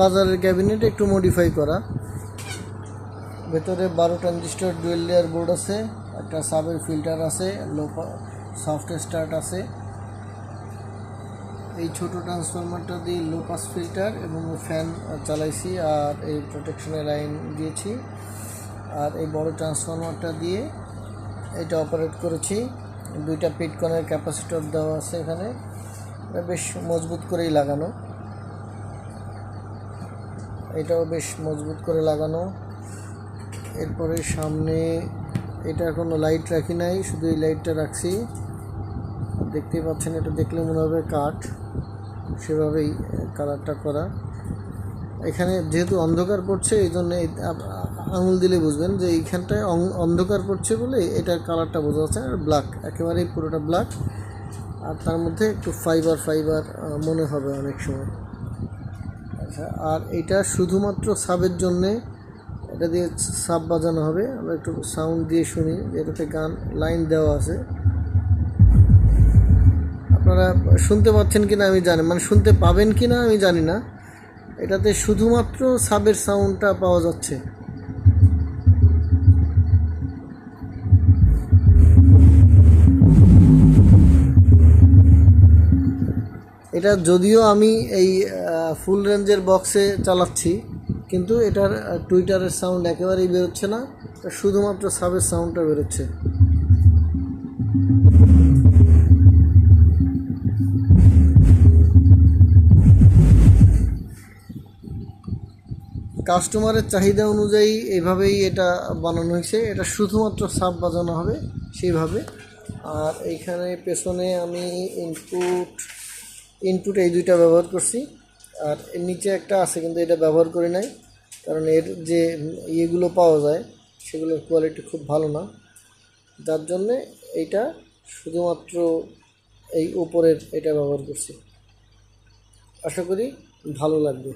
বাজারের ক্যাবিনেট একটু মডিফাই করা। ভেতরে বারো ট্রানজিস্টর ডুয়েল লেয়ার বোর্ড আছে, একটা সাবের ফিল্টার আছে লো সফট স্টার্ট আছে। এই ছোট ট্রান্সফরমারটা দিয়ে লো পাস ফিল্টার এবং ফ্যান চালাইছি আর এই প্রোটেকশনের লাইন দিয়েছি। আর এই বড় ট্রান্সফরমারটা দিয়ে এটা অপারেট করেছি। দুইটা পিটকনের ক্যাপাসিটর দেওয়া আছে এখানে। বেশ মজবুত করেই লাগানো। এটাও বেশ মজবুত করে লাগানো। এরপরে সামনে এটা কোনো লাইট রাখি নাই, শুধু এই লাইটটা রাখছি। দেখতেই পাচ্ছেন, এটা দেখলে মনে হবে কাঠ। সেভাবেই কালারটা করা। এখানে যেহেতু অন্ধকার পড়ছে এই জন্য আঙুল দিলে বুঝবেন যে এইখানটায় অন্ধকার পড়ছে বলে এটার কালারটা বোঝা যাচ্ছে আর ব্ল্যাক একেবারেই পুরোটা ব্ল্যাক আর তার মধ্যে একটু ফাইবার ফাইবার মনে হবে অনেক সময়। আচ্ছা আর এটা শুধুমাত্র সাবের জন্যে এটা দিয়ে সাব বাজানো হবে। আমরা একটু সাউন্ড দিয়ে শুনি এটাতে গান লাইন দেওয়া আছে। আপনারা শুনতে পাচ্ছেন কিনা আমি জানি মানে শুনতে পাবেন কিনা আমি জানি না। এটাতে শুধুমাত্র সাবের সাউন্ডটা পাওয়া যাচ্ছে। এটা যদিও আমি এই ফুল রেঞ্জের বক্সে চালাচ্ছি, কিন্তু এটার টুইটারের সাউন্ড একেবারেই বেরোচ্ছে না শুধুমাত্র সাবের সাউন্ডটা বেরোচ্ছে। কাস্টমারের চাহিদা অনুযায়ী এভাবেই এটা বানানো হয়েছে, এটা শুধুমাত্র সাব বাজানো হবে সেইভাবে। আর এইখানে পেছনে আমি ইনপুট ইনপুট এই দুইটা ব্যবহার করছি। আর এর নিচে একটা আছে, কিন্তু এটা ব্যবহার করি নাই, কারণ এর যে ইয়েগুলো পাওয়া যায়, সেগুলোর কোয়ালিটি খুব ভালো না। যার জন্যে এইটা শুধুমাত্র এই উপরের এটা ব্যবহার করছি। আশা করি ভালো লাগবে।